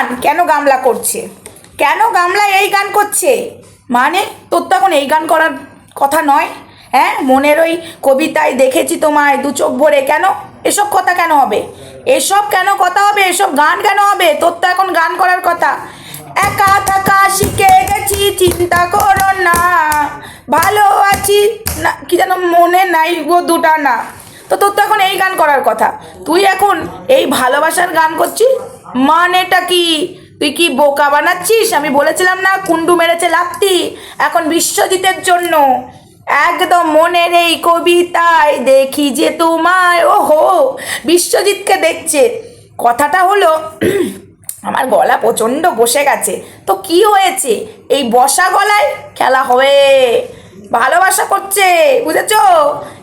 গান কেন গামলা করছে? কেন গামলা এই গান করছে? মানে তোর তো এখন এই গান করার কথা নয় হ্যাঁ? মনের ওই কবিতায় দেখেছি তোমায় দু চোখ ভরে। কেন? এসব কথা কেন হবে? এসব কেন কথা হবে? এসব গান কেন হবে? তোর তো এখন গান করার কথা। একা থাকা শিখে গেছি, চিন্তা করো না। ভালো আছি না, কি যেন মনে নাই গো দুটা না তো তোর তো এখন এই গান করার কথা। তুই এখন এই ভালোবাসার গান করছিস? মানেটা কি? তুই কি বোকা বানাচ্ছিস? আমি বলেছিলাম না কুন্ডু মেরেছে লাত্তি। এখন বিশ্বজিতের জন্য। একদম মনের এই কবিতায়, দেখি যে তোমায়। ও হো বিশ্বজিৎকে দেখছে। কথাটা হলো, আমার গলা প্রচণ্ড বসে গেছে। তো কি হয়েছে? এই বসা গলায় খেলা হবে। ভালোবাসা করছে, বুঝেছ?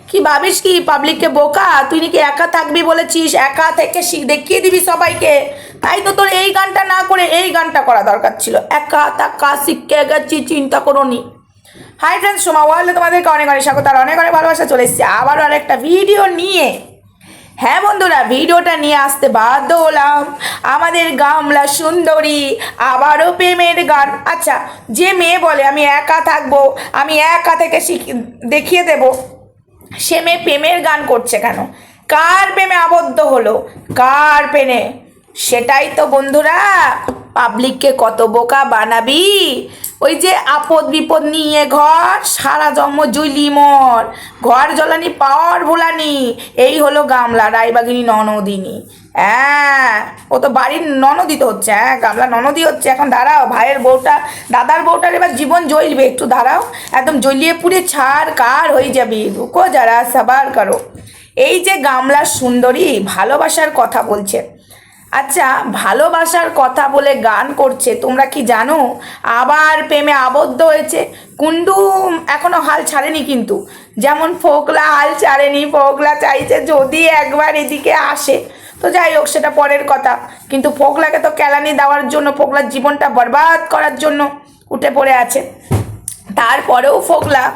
কি ভাবিস কি? পাবলিককে বোকা? তুই নাকি একা থাকবি বলেছিস? একা থেকে দেখিয়ে দিবি সবাইকে। তাই তো তোর এই গানটা না করে এই গানটা করা দরকার ছিল। একা থাকা, শিখে গেছি, চিন্তা করোনি। হাই ফ্রেন্ডস সোমা ওয়ার্ল্ডে তোমাদেরকে অনেক অনেক স্বাগত আর অনেক অনেক ভালোবাসা চলে এসেছি। আবারও আর একটা ভিডিও নিয়ে। হ্যাঁ বন্ধুরা ভিডিওটা নিয়ে আসতে বাধ্য হলাম। আমাদের গামলা সুন্দরী, আবারও প্রেমের গান। আচ্ছা যে মেয়ে বলে, আমি একা থাকব, আমি একা থেকে শিখ দেখিয়ে দেব। সে মেয়ে প্রেমের গান করছে কেন? কার প্রেমে আবদ্ধ হলো? কার প্রেমে? সেটাই তো বন্ধুরা, পাবলিককে কত বোকা বানাবি? ওই যে আপদ বিপদ নিয়ে ঘর, সারা জন্ম জুলি মর। ঘর জ্বলানি, পাওয়ার ভোলানি, এই হলো গামলা, রায়বাগিনী, ননদিনী। হ্যাঁ ও তো বাড়ির ননদি তো হচ্ছে হ্যাঁ গামলা ননদি হচ্ছে। এখন দাঁড়াও, ভাইয়ের বউটা, দাদার বউটার এবার জীবন জ্বলবে, একটু দাঁড়াও, একদম জ্বলিয়ে পুড়ে ছাড় কার হয়ে যাবি রুকো যারা, সাবার করো। এই যে গামলার সুন্দরী, ভালোবাসার কথা বলছে। আচ্ছা ভালোবাসার কথা বলে গান করছে, তোমরা কি জানো? আবার প্রেমে আবদ্ধ হয়েছে। কুন্ডু এখনও হাল ছাড়েনি কিন্তু। যেমন ফোকলা হাল ছাড়েনি, ফোকলা চাইছে যদি একবার এদিকে আসে। তো যাই হোক, সেটা পরের কথা। কিন্তু ফোকলাকে তো কেলানি দেওয়ার জন্য, ফোকলার জীবনটা বরবাদ করার জন্য উঠে পড়ে আছে। তারপরেও ফোকলা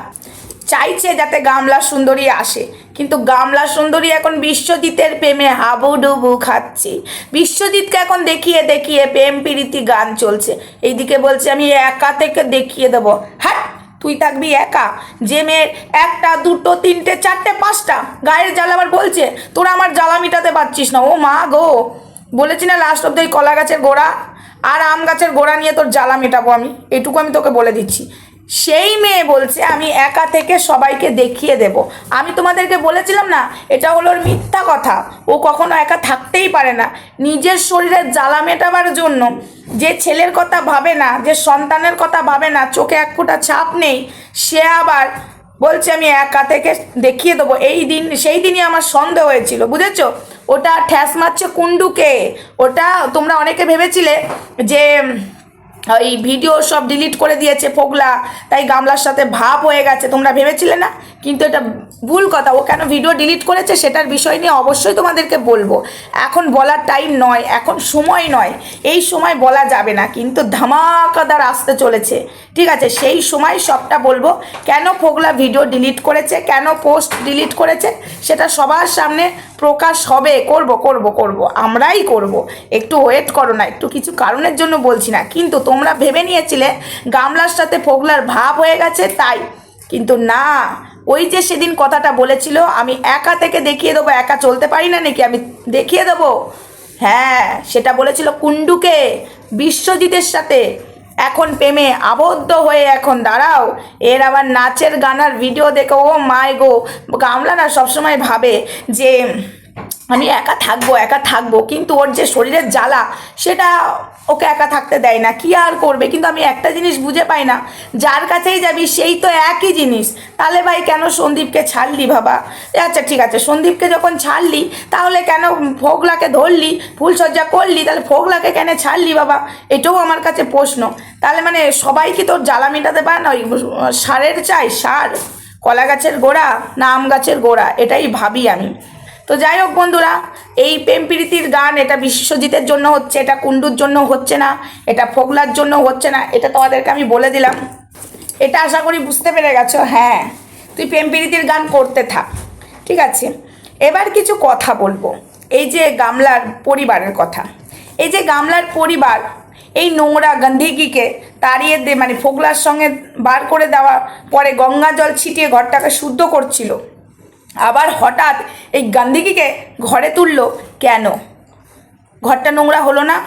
চাইছে যাতে গামলা সুন্দরী আসে। কিন্তু গামলা সুন্দরী এখন বিশ্বজিতের প্রেমে হাবুডুবু খাচ্ছে। বিশ্বজিৎকে এখন দেখিয়ে দেখিয়ে প্রেম প্রীতি গান চলছে। এইদিকে বলছে, আমি একা থেকে দেখিয়ে দেবো। হ্যাঁ তুই থাকবি একা? যে মেয়ের একটা, দুটো, তিনটে, চারটে, পাঁচটা গায়ের জ্বালা আবার বলছে, তোরা আমার জ্বালা মিটাতে পারছিস না। ও মা গো, বলেছি না লাস্ট অব্দি কলা গাছের গোড়া আর আম গাছের গোড়া নিয়ে তোর জ্বালা মেটাবো আমি? এটুকু আমি তোকে বলে দিচ্ছি। সেই মেয়ে বলছে, আমি একা থেকে সবাইকে দেখিয়ে দেব। আমি তোমাদেরকে বলেছিলাম না, এটা হলো ওর মিথ্যা কথা। ও কখনো একা থাকতেই পারে না। নিজের শরীরের জ্বালা মেটাবার জন্য যে ছেলের কথা ভাবে না, যে সন্তানের কথা ভাবে না, চোখে এক ফোঁটা ছাপ নেই, সে আবার বলছে, আমি একা থেকে দেখিয়ে দেবো। এই দিন, সেই দিনই আমার সন্দেহ হয়েছিল, বুঝেছ? ওটা ঠ্যাস মারছে কুন্ডুকে ওটা তোমরা অনেকে ভেবেছিলে যে ওই ভিডিও সব ডিলিট করে দিয়েছে ফোগলা। তাই গামলার সাথে ভাব হয়ে গেছে, তোমরা ভেবেছিলে না? কিন্তু এটা ভুল কথা। ও কেন ভিডিও ডিলিট করেছে সেটার বিষয় নিয়ে অবশ্যই তোমাদেরকে বলব। এখন বলার টাইম নয়, এখন সময় নয়। এই সময় বলা যাবে না, কিন্তু ধামাকাদার আসতে চলেছে। ঠিক আছে, সেই সময় সবটা বলব। কেন ফোগলা ভিডিও ডিলিট করেছে, কেন পোস্ট ডিলিট করেছে, সেটা সবার সামনে প্রকাশ হবে। করব করব করব। আমরাই করব। একটু ওয়েট করো না, একটু কিছু কারণের জন্য বলছি না। কিন্তু তোমরা ভেবে নিয়েছিলে গামলার সাথে ফোগলার ভাব হয়ে গেছে, তাই। কিন্তু না ওই যে সেদিন কথাটা বলেছিল, আমি একা থেকে দেখিয়ে দেবো, একা চলতে পারি না নাকি? আমি দেখিয়ে দেবো। হ্যাঁ সেটা বলেছিল কুন্ডুকে বিশ্বজিতের সাথে। এখন প্রেমে আবদ্ধ হয়ে এখন দাঁড়াও। এর আবার নাচের গানার ভিডিও দেখো, ও মায় গো গামলা না সবসময় ভাবে যে আমি একা থাকব একা থাকব, কিন্তু ওর যে শরীরের জ্বালা, সেটা ওকে একা থাকতে দেয় না। কি আর করবে? কিন্তু আমি একটা জিনিস বুঝে পাই না, যার কাছেই যাবি সেই তো একই জিনিস। তাহলে ভাই কেন সন্দীপকে ছাড়লি বাবা আচ্ছা ঠিক আছে, সন্দীপকে যখন ছাড়লি, তাহলে কেন ফোগলাকে ধরলি ফুলসজ্জা করলি, তাহলে ফোগলাকে কেন ছাড়লি বাবা? এটাও আমার কাছে প্রশ্ন। তাহলে মানে সবাই কি তোর জ্বালা মেটাতে পারে না? ওই সারের চাই, সার। কলা গাছের গোড়া না আম গাছের গোড়া, এটাই ভাবি আমি। তো যাই হোক বন্ধুরা, এই প্রেম প্রীতির গান এটা বিশ্বজিতের জন্য হচ্ছে, এটা কুণ্ডুর জন্য হচ্ছে না, এটা ফোগলার জন্য হচ্ছে না, এটা তোমাদেরকে আমি বলে দিলাম। এটা আশা করি বুঝতে পেরে গেছো হ্যাঁ তুই প্রেম প্রীতির গান করতে থাক, ঠিক আছে? এবার কিছু কথা বলব, এই যে গামলার পরিবারের কথা। এই যে গামলার পরিবার, এই নোংরা গন্ধিকিকে তাড়িয়ে দে মানে ফোগলার সঙ্গে বার করে দেওয়া পরে গঙ্গা জল ছিটিয়ে ঘরটাকে শুদ্ধ করছিল। আবার হঠাৎ এই গান্ধিকিকে ঘরে তুলল কেন? ঘরটা নোংরা হলো না?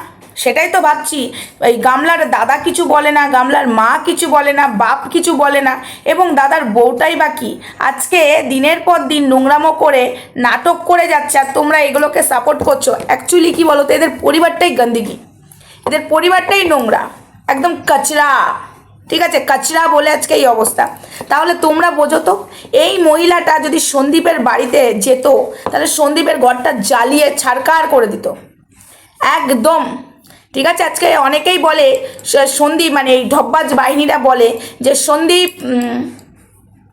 সেটাই তো ভাবছি। এই গামলার দাদা কিছু বলে না, গামলার মা কিছু বলে না, বাপ কিছু বলে না, এবং দাদার বউটাই বা কি? আজকে দিনের পর দিন নোংরামো করে নাটক করে যাচ্ছে আর তোমরা এগুলোকে সাপোর্ট করছ। অ্যাকচুয়ালি কি বলো তো এদের পরিবারটাই গন্দিগি এদের পরিবারটাই নোংরা, একদম কচরা। ঠিক আছে, কাচরা বলে আজকে এই অবস্থা। তাহলে তোমরা বোঝো তো, এই মহিলাটা যদি সন্দীপের বাড়িতে যেত, তাহলে সন্দীপের ঘরটা জ্বালিয়ে ছাড়কার করে দিত। একদম। ঠিক আছে, আজকে অনেকেই বলে সন্দীপ মানে এই ঢব্বাজ বাহিনীরা বলে যে সন্দীপ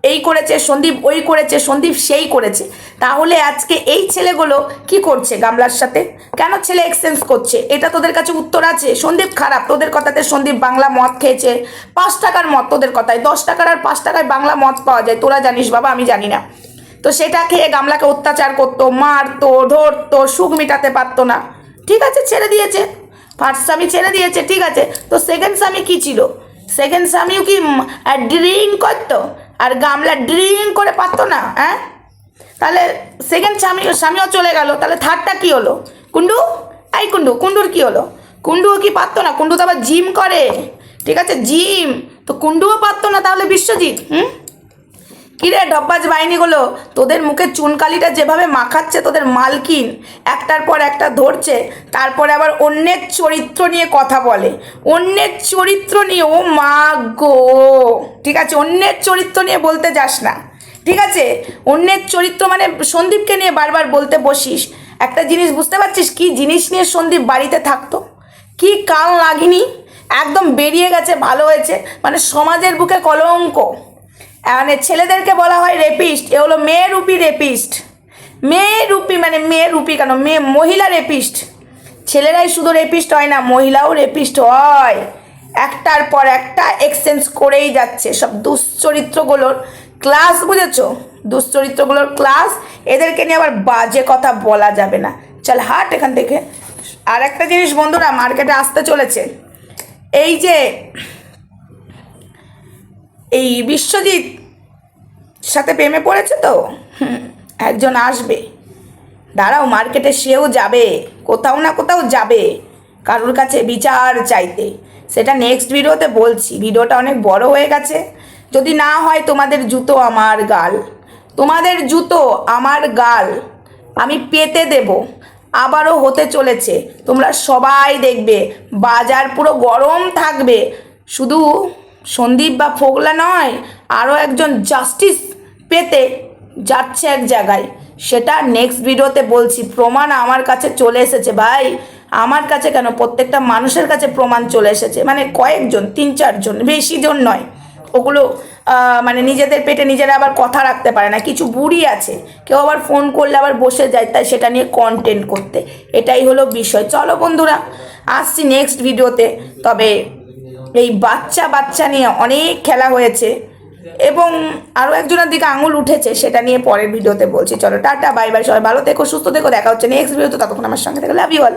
এই করেছে, সন্দীপ ওই করেছে, সন্দীপ সেই করেছে। তাহলে আজকে এই ছেলেগুলো কি করছে গামলার সাথে? কেন ছেলে এক্সচেঞ্জ করছে? এটা তোদের কাছে উত্তর আছে। সন্দীপ খারাপ, তোদের কথাতে সন্দীপ বাংলা মদ খেয়েছে। পাঁচ টাকার মদ তোদের কথায়, দশ টাকার আর পাঁচ টাকায় বাংলা মদ পাওয়া যায়, তোরা জানিস বাবা, আমি জানি না। তো সেটা খেয়ে গামলাকে অত্যাচার করতো, মারতো, ধরতো, সুখ মেটাতে পারতো না। ঠিক আছে, ছেড়ে দিয়েছে। ফার্স্ট স্বামী ছেড়ে দিয়েছে, ঠিক আছে। তো সেকেন্ড স্বামী কী ছিল? সেকেন্ড স্বামীও কি ড্রিঙ্ক করতো? আর গামলা ড্রিং করে পারতো না হ্যাঁ? তাহলে সেকেন্ড স্বামী, স্বামীও চলে গেল, তাহলে থার্ডটা কী হলো? কুন্ডু এই কুন্ডু কুন্ডুর কী হলো? কুন্ডুও কি পারতো না? কুন্ডু তো আবার জিম করে, ঠিক আছে? জিম, তো কুন্ডুও পারতো না তাহলে বিশ্বজিৎ, হুম? কিরে ডব্বাজ বাহিনীগুলো? তোদের মুখে চুনকালিটা যেভাবে মাখাচ্ছে তোদের মালকিন, একটার পর একটা ধরছে, তারপরে আবার অন্যের চরিত্র নিয়ে কথা বলে। অন্যের চরিত্র নিয়ে, ও মা গো। ঠিক আছে, অন্যের চরিত্র নিয়ে বলতে যাস না। ঠিক আছে, অন্যের চরিত্র মানে সন্দীপকে নিয়ে বারবার বলতে বসিস। একটা জিনিস বুঝতে পারছিস কি জিনিস নিয়ে সন্দীপ বাড়িতে থাকতো? কি কাল লাগিনি একদম বেরিয়ে গেছে, ভালো হয়েছে মানে সমাজের বুকে কলঙ্ক। মানে ছেলেদেরকে বলা হয় রেপিস্ট এ হলো মেয়ে রূপী রেপিস্ট মেয়ে রূপী মানে মেয়ে রূপী কেন? মেয়ে মহিলা রেপিস্ট ছেলেরাই শুধু রেপিস্ট হয় না, মহিলাও রেপিস্ট হয়। একটার পর একটা এক্সচেঞ্জ করেই যাচ্ছে। সব দুশ্চরিত্রগুলোর ক্লাস বুঝেছ? দুশ্চরিত্রগুলোর ক্লাস এদেরকে নিয়ে আবার বাজে কথা বলা যাবে না। চল হাট এখান থেকে। আর একটা জিনিস বন্ধুরা মার্কেটে আসতে চলেছে। এই যে এই বিশ্বজিৎ সাথে প্রেমে পড়েছে তো? একজন আসবে। দাঁড়াও, মার্কেটে সেও যাবে। কোথাও না কোথাও যাবে কারোর কাছে বিচার চাইতে। সেটা নেক্সট ভিডিওতে বলছি। ভিডিওটা অনেক বড় হয়ে গেছে। যদি না হয় তোমাদের জুতো আমার গাল। তোমাদের জুতো আমার গাল। আমি পেতে দেব। আবারও হতে চলেছে। তোমরা সবাই দেখবে। বাজার পুরো গরম থাকবে। শুধু সন্দীপ বা ফোগলা নয়, আরও একজন জাস্টিস পেতে যাচ্ছে এক জায়গায়। সেটা নেক্সট ভিডিওতে বলছি। প্রমাণ আমার কাছে চলে এসেছে ভাই। আমার কাছে কেন? প্রত্যেকটা মানুষের কাছে প্রমাণ চলে এসেছে। মানে কয়েকজন, তিন চারজন বেশি জন নয়। ওগুলো মানে নিজেদের পেটে নিজেরা আবার কথা রাখতে পারে না। কিছু বুড়ি আছে, কেউ আবার ফোন করলে আবার বসে যায় তাই সেটা নিয়ে কন্টেন্ট করতে। এটাই হলো বিষয়। চলো বন্ধুরা, আসছি নেক্সট ভিডিওতে তবে এই বাচ্চা বাচ্চা নিয়ে অনেক খেলা হয়েছে এবং আরও একজনের দিকে আঙুল উঠেছে, সেটা নিয়ে পরের ভিডিওতে বলছি। চলো টাটা বাই বাই সবাই ভালো দেখো সুস্থ দেখো দেখা হচ্ছে নেক্সট ভিডিওতে ততক্ষণ আমার সঙ্গে থেকে লাভ ইউ অল